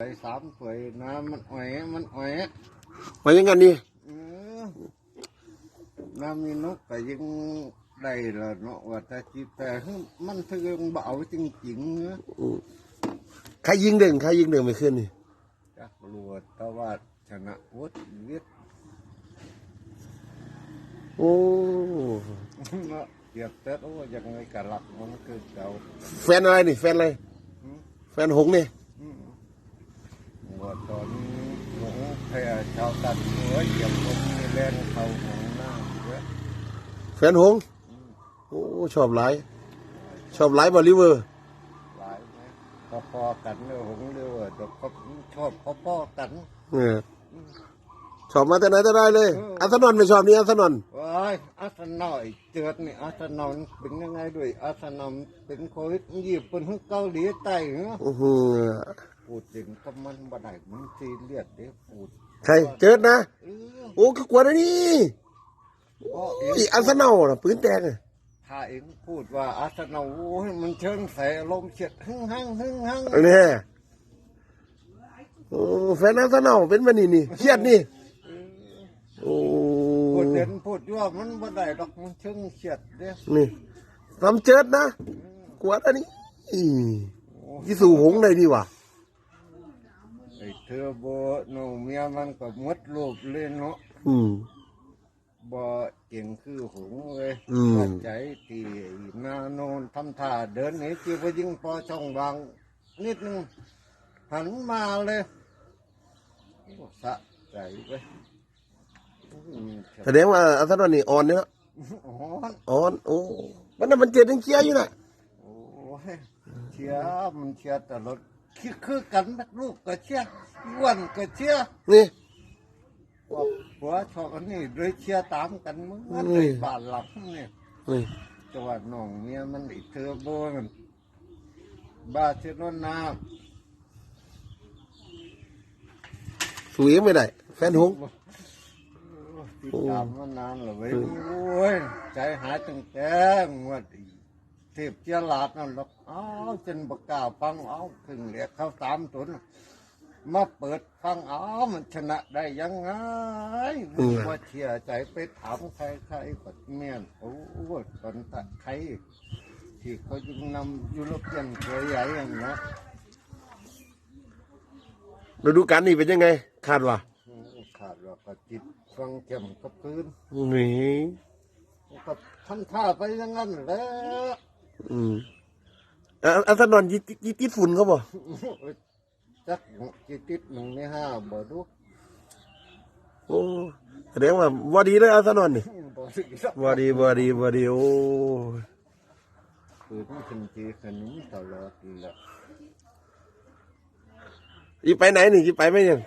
ไปสามถ้วยน้ำมันอ่อยมันอ่อยไว้อยังงั้นนี่เออน้ำมีนกก็ยังได้ละเนาะว่าแต่จีแต่มันถึงเบาจริงๆนะใครยิงเด่งใครยิงเด่งไม่ขึ้นนี่จักรวดตะวัดชนะวุฒิวิทย์โอ้เนาะเกียบแต่โอ้ยังไงกะหลักมันคือเก่าแฟนอะไรนี่แฟนอะไรอืมแฟนหงส์นี่อืม ว่าตอนหลงแพ้ชาวตัดหัวเหยียบผมมีแรงเขาหองหน้าเยอะแฟนหงส์โอ้ชอบหลาย ชอบหลายบอลิเวอร์ หลายไหมพอๆกันเนอะผมเรียกว่าดอกก็ชอบพอๆกัน เออชอบมาแต่ไหนแต่ได้เลย เอออั อัสนอนไม่ชอบนี่อัสนอนว้ายอาสนอยเจิดนี่อาสนอนเป็นยังไงด้วยอาสนอนเป็นโควิดยี่ปุ่นฮึเกาหลีใต้เหรออื้อหือ พูดถึงก็มันบ่ได้มันซีเรียสเด้พูดใครเจิดนะ เออโอ้ก็กลัวนะนี่พ่อเอโอ้ยงอัสนอลน่ะปืนแตกอะถ้าเองพูดว่าอาสนอโอ้ยมันเชิงใส่ลมณ์เฉียดหึ่งหังหึ่งหังเนี่ยโอ้แฟนอัสนอลเป็นมันนี่นี่เครียดนี่โอ้พูดเด่นพูดว่ามันบ่ได้ดอกมันเชิงเฉียดเด้นี่ทำเจิดนะกลัวนะนี่อียี่สู่หงส์เลยนี่ว่ะไอ้ เธอบ่น้องเมียมันก็หมดรูปเลยเนาะอืม บ่เก่งคือหงเลยอืมเข้าใจตีหน้าโนนทำท่าเดินหนีจีบยิงพอช่องบาง นิดนึงหันมาเลยโอ้สะใจเว้ยอืมแสดงว่าอัสนอนนี่อ่อนเนี่ยอ๋ออ่อนโอ้มันน่ะมันเจ็ดยังเคลียร์อยู่น่ะโอ้ยเชียร์มันเชียร์ตลอด คิดคือกันนักลูกก็เชียร์อ้วนก็เชียร์นี่ ว่าผัวชอบอันนี้เลยเชียร์ตามกันมึงมันอืมเลยบาดหลังเนี่ยนี่จังหวัดหนองเมียมันอีเทอร์โบมันบาเซโลนาสู้เองไม่ได้ แฟนหงส์ติดตามมานานแล้วเว้ยโอ้ยใจหายตั้งแต่งวดอีเทพเจียหลาดนั่นหรอกเอ้าวจนบกกล้าฟังเอาถึงเหลียกเข้าสามตุนมาเปิดฟังเอามันชนะได้ยังไงว่าเชื่อใจไปถามใครใครก็เมียนโอ้ยตอนตัดใครที่เขาจึงนำยุโรเปียนเคยใหญ่อย่างนะฤดูกาลนี่เป็นยังไง คาดว่าอืมขาดว่าก็จิตฟังเจ็มกับพื้นนี่ก็ทำท่าไปอย่างนั้นแหละ อืมอะอัสนอนยี่ยี่ติดฝุ่นเขาบ่จักจิตติดหนึ่งในห้าบ่ดูโอ้แสดงว่าบ่ดีเลยอัสนอนนี่บ่สิสักบ่ดีบ่ดีบ่ดีโอ้คือมันเป็นจีขนมตลอดนี่แหละยี่ไปไหนนี่ยี่ไปไหมยัง